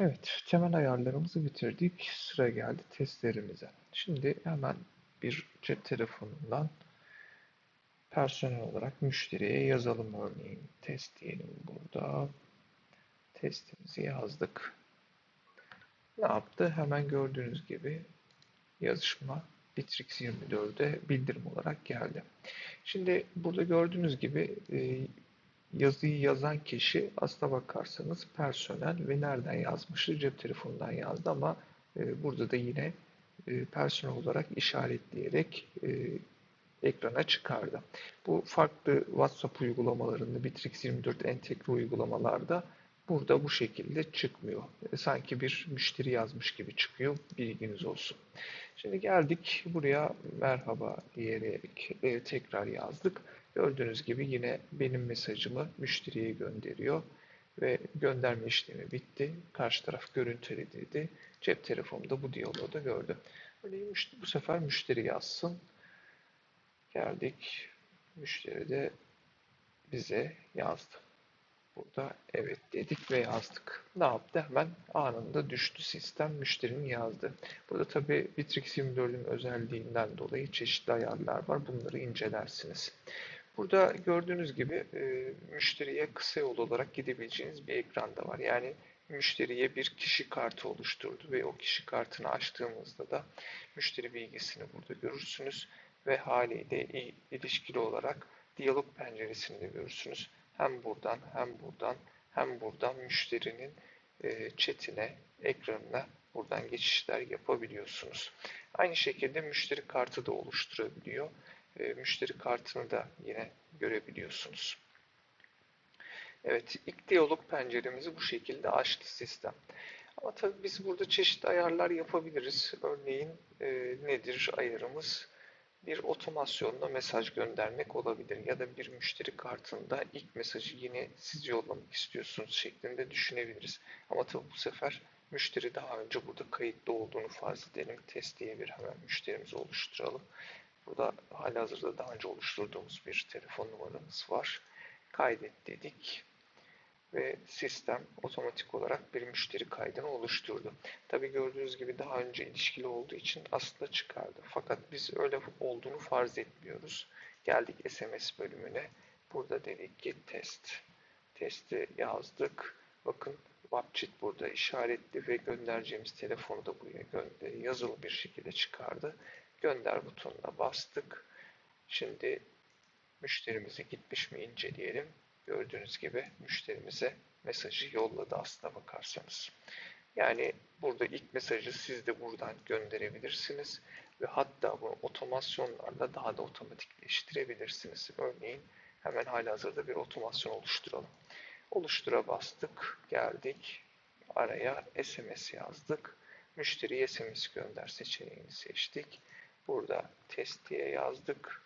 Evet, temel ayarlarımızı bitirdik. Sıra geldi testlerimize. Şimdi hemen bir cep telefonundan personel olarak müşteriye yazalım örneğin. Test diyelim burada. Testimizi yazdık. Ne yaptı? Hemen gördüğünüz gibi yazışma Bitrix 24'e bildirim olarak geldi. Şimdi burada gördüğünüz gibi e, yazıyı yazan kişi aslına bakarsanız personel ve nereden yazmıştı? Cep telefonundan yazdı ama e, burada da yine e, personel olarak işaretleyerek e, ekrana çıkardı. Bu farklı WhatsApp uygulamalarında, Bitrix 24 entegre uygulamalarda burada bu şekilde çıkmıyor. E, sanki bir müşteri yazmış gibi çıkıyor. Bilginiz olsun. Şimdi geldik buraya merhaba diyerek e, tekrar yazdık. Gördüğünüz gibi yine benim mesajımı müşteriye gönderiyor ve gönderme işlemi bitti. Karşı taraf görüntüledi. Cep telefonumda bu diyaloğu da gördü. Örneğin bu sefer müşteri yazsın. Geldik. Müşteri de bize yazdı. Burada evet dedik ve yazdık. Ne yaptı? Hemen anında düştü sistem müşterinin yazdı. Burada tabi Bitrix 24'ün özelliğinden dolayı çeşitli ayarlar var. Bunları incelersiniz. Burada gördüğünüz gibi e, müşteriye kısa yol olarak gidebileceğiniz bir ekran da var. Yani müşteriye bir kişi kartı oluşturdu ve o kişi kartını açtığımızda da müşteri bilgisini burada görürsünüz ve haliyle ilişkili olarak diyalog penceresini de görürsünüz. Hem buradan hem buradan hem buradan müşterinin e, chatine, ekranına buradan geçişler yapabiliyorsunuz. Aynı şekilde müşteri kartı da oluşturabiliyor e, müşteri kartını da yine görebiliyorsunuz. Evet, ilk diyalog penceremizi bu şekilde açtı sistem. Ama tabii biz burada çeşitli ayarlar yapabiliriz. Örneğin e, nedir ayarımız? Bir otomasyonla mesaj göndermek olabilir ya da bir müşteri kartında ilk mesajı yine siz yollamak istiyorsunuz şeklinde düşünebiliriz. Ama tabii bu sefer müşteri daha önce burada kayıtlı olduğunu farz edelim. Test diye bir hemen müşterimizi oluşturalım. Burada halihazırda daha önce oluşturduğumuz bir telefon numaramız var. Kaydet dedik ve sistem otomatik olarak bir müşteri kaydını oluşturdu. Tabi gördüğünüz gibi daha önce ilişkili olduğu için aslında çıkardı. Fakat biz öyle olduğunu farz etmiyoruz. Geldik SMS bölümüne. Burada dedik ki test. Testi yazdık. Bakın WebChat burada işaretli ve göndereceğimiz telefonu da buraya yazılı bir şekilde çıkardı. Gönder butonuna bastık. Şimdi müşterimize gitmiş mi inceleyelim. Gördüğünüz gibi müşterimize mesajı yolladı aslına bakarsanız. Yani burada ilk mesajı siz de buradan gönderebilirsiniz ve hatta bunu otomasyonlarla daha da otomatikleştirebilirsiniz. Örneğin hemen halihazırda bir otomasyon oluşturalım. Oluştura bastık, geldik. Araya SMS yazdık. Müşteriye SMS gönder seçeneğini seçtik. Burada test diye yazdık.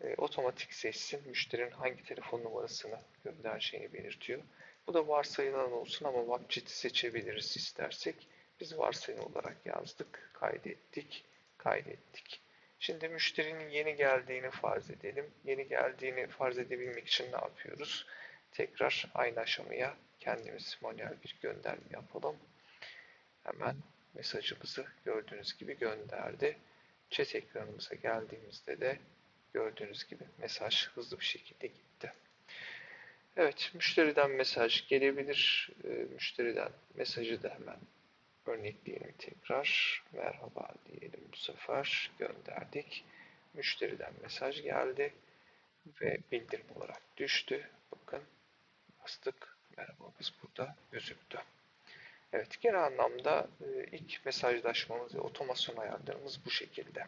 E, otomatik seçsin. Müşterinin hangi telefon numarasını göndereceğini belirtiyor. Bu da varsayılan olsun ama WebChat'i seçebiliriz istersek. Biz varsayılan olarak yazdık. Kaydettik. Kaydettik. Şimdi müşterinin yeni geldiğini farz edelim. Yeni geldiğini farz edebilmek için ne yapıyoruz? Tekrar aynı aşamaya kendimiz manuel bir gönderme yapalım. Hemen mesajımızı gördüğünüz gibi gönderdi. Chat ekranımıza geldiğimizde de gördüğünüz gibi mesaj hızlı bir şekilde gitti. Evet, müşteriden mesaj gelebilir. E, müşteriden mesajı da hemen örnekleyelim tekrar. Merhaba diyelim bu sefer. Gönderdik. Müşteriden mesaj geldi ve bildirim olarak düştü. Bakın bastık. Merhabamız burada gözüktü. Evet, genel anlamda ilk mesajlaşmamız ve otomasyon ayarlarımız bu şekilde.